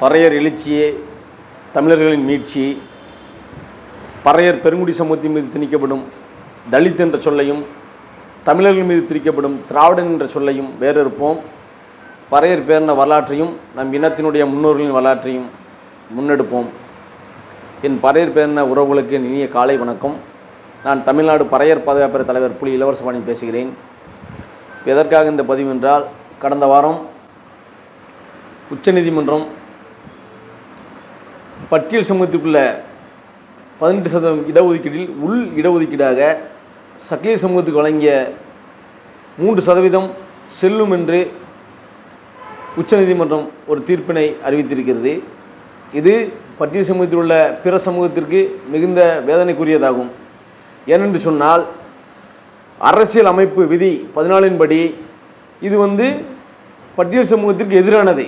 பறையர் எழுச்சியே தமிழர்களின் மீட்சி பறையர் பெருங்குடி சமூகத்தின் மீது திணிக்கப்படும் தலித் என்ற சொல்லையும் தமிழர்கள் மீது திணிக்கப்படும் திராவிடன் என்ற சொல்லையும் வேறறுப்போம். பறையர் பேர்ன வரலாற்றையும் நம் இனத்தினுடைய முன்னோர்களின் வரலாற்றையும் முன்னெடுப்போம். என் பறையர் பேர்ன உறவுகளுக்கு இனிய காலை வணக்கம். நான் தமிழ்நாடு பறையர் பாதுகாப்பு தலைவர் புலி இளவரசபாணி பேசுகிறேன். எதற்காக இந்த பதிவு என்றால் கடந்த வாரம் உச்சநீதிமன்றம் பட்டியல் சமூகத்துக்குள்ள பதினெட்டு சதவீதம் இடஒதுக்கீட்டில் உள் இடஒதுக்கீடாக சக்லிய சமூகத்துக்கு வழங்கிய மூன்று சதவீதம் செல்லும் என்று உச்சநீதிமன்றம் ஒரு தீர்ப்பினை அறிவித்திருக்கிறது. இது பட்டியல் சமூகத்தில் உள்ள பிற சமூகத்திற்கு மிகுந்த வேதனைக்குரியதாகும். ஏனென்று சொன்னால் அரசியல் அமைப்பு விதி பதினாலின்படி இது வந்து பட்டியல் சமூகத்திற்கு எதிரானது.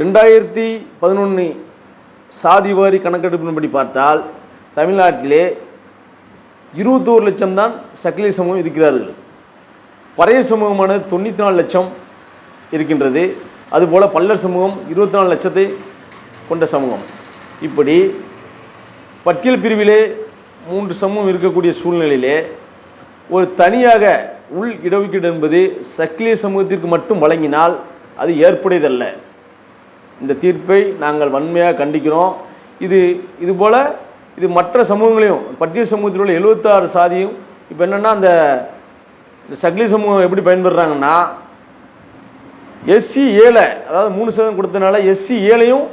ரெண்டாயிரத்தி பதினொன்று சாதிவாரி கணக்கெடுப்பின்படி பார்த்தால் தமிழ்நாட்டிலே இருபத்தோரு லட்சம் தான் சக்கிலி சமூகம் இருக்கிறார்கள். பறைய சமூகமானது தொண்ணூற்றி நாலு லட்சம் இருக்கின்றது. அதுபோல் பல்லர் சமூகம் இருபத்தி நாலு லட்சத்தை கொண்ட சமூகம். இப்படி பட்டியல் பிரிவிலே மூன்று சமூகம் இருக்கக்கூடிய சூழ்நிலையிலே ஒரு தனியாக உள் இடஒதுக்கீடு என்பது சக்கிலிய சமூகத்திற்கு மட்டும் வழங்கினால் அது ஏற்புடையதல்ல. இந்த தீர்ப்பை நாங்கள் வன்மையாக கண்டிக்கிறோம். இது இதுபோல் இது மற்ற சமூகங்களையும் பட்டியல் சமூகத்தில் உள்ள எழுபத்தாறு சாதியும் இப்போ என்னென்னா அந்த இந்த சக்லி சமூகம் எப்படி பயன்படுறாங்கன்னா எஸ்சி ஏழை அதாவது மூணு சதவீதம் கொடுத்தனால எஸ்சி ஏழையும்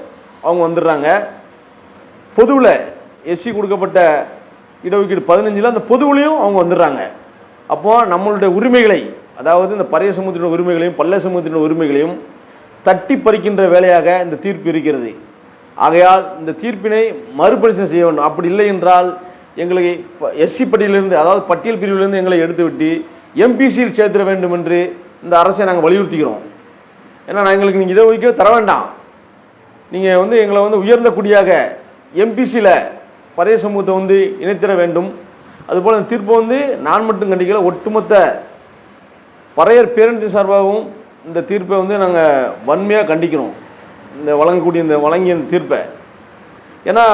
அவங்க வந்துடுறாங்க. பொதுவில் எஸ்சி கொடுக்கப்பட்ட இடஒதுக்கீடு பதினஞ்சில் அந்த பொதுவிலையும் அவங்க வந்துடுறாங்க. அப்போது நம்மளுடைய உரிமைகளை அதாவது இந்த பறைய சமூகத்தினுடைய உரிமைகளையும் பல்ல சமூகத்தினுடைய உரிமைகளையும் தட்டி பறிக்கின்ற வேலையாக இந்த தீர்ப்பு இருக்கிறது. ஆகையால் இந்த தீர்ப்பினை மறுபரிசீலனை செய்ய வேண்டும். அப்படி இல்லை என்றால் எங்களை எஸ்சி பட்டியலிருந்து அதாவது பட்டியல் பிரிவிலிருந்து எங்களை எடுத்துவிட்டு எம்பிசியில் சேர்த்திட வேண்டும் என்று இந்த அரசை நாங்கள் வலியுறுத்துகிறோம். ஏன்னா நான் எங்களுக்கு நீங்கள் இதை இடஒதுக்கீடு தர வேண்டாம். நீங்கள் வந்து எங்களை வந்து உயர்ந்த குடியாக எம்பிசியில் பழைய சமூகத்தை வந்து இணைத்திட வேண்டும். அதுபோல் இந்த தீர்ப்பை வந்து நான் மட்டும் கண்டிக்கல ஒட்டுமொத்த பறையர் பேருந்து சார்பாகவும் இந்த தீர்ப்பை வந்து நாங்கள் வன்மையாக கண்டிக்கிறோம். இந்த வழங்கக்கூடிய இந்த வழங்கிய இந்த தீர்ப்பை. ஏன்னா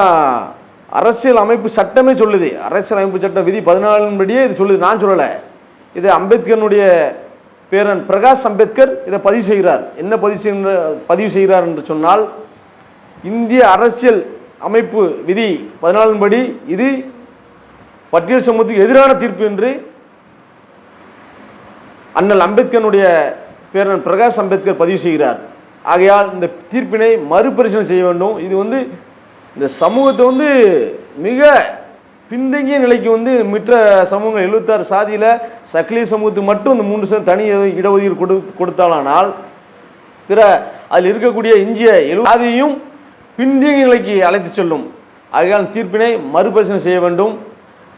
அரசியல் அமைப்பு சட்டமே சொல்லுது. அரசியல் அமைப்பு சட்டம் விதி பதினாலின்படியே இது சொல்லுது. நான் சொல்லலை. இது அம்பேத்கரனுடைய பேரன் பிரகாஷ் அம்பேத்கர் இதை பதிவு செய்கிறார். என்ன பதிவு செய்கிற பதிவு செய்கிறார் என்று சொன்னால் இந்திய அரசியல் அமைப்பு விதி பதினாலின்படி இது பட்டியல் சமூகத்துக்கு எதிரான தீர்ப்பு என்று அண்ணல் அம்பேத்கருடைய பேரன் பிரகாஷ் அம்பேத்கர் பதிவு செய்கிறார். ஆகையால் இந்த தீர்ப்பினை மறுபரிசீலனை செய்ய வேண்டும். இது வந்து இந்த சமூகத்தை வந்து மிக பின்தங்கிய நிலைக்கு வந்து மற்ற சமூகங்கள் எழுபத்தாறு சாதியில் சக்லிய சமூகத்துக்கு மட்டும் இந்த மூன்று சதம் தனி இடஒதுக்கீடு கொடு கொடுத்தாலானால் பிற அதில் இருக்கக்கூடிய இந்திய எழு சாதியையும் பின்தங்கிய நிலைக்கு அழைத்து செல்லும். ஆகையால் தீர்ப்பினை மறுபரிசீலனை செய்ய வேண்டும்.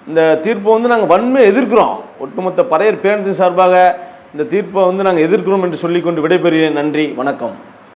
இந்த தீர்ப்பை வந்து நாங்கள் வன்மை எதிர்க்கிறோம். ஒட்டுமொத்த பறையர் பேரத்தின் சார்பாக இந்த தீர்ப்பை வந்து நாங்கள் எதிர்க்கிறோம் என்று சொல்லிக்கொண்டு விடைபெறுகிறேன். நன்றி. வணக்கம்.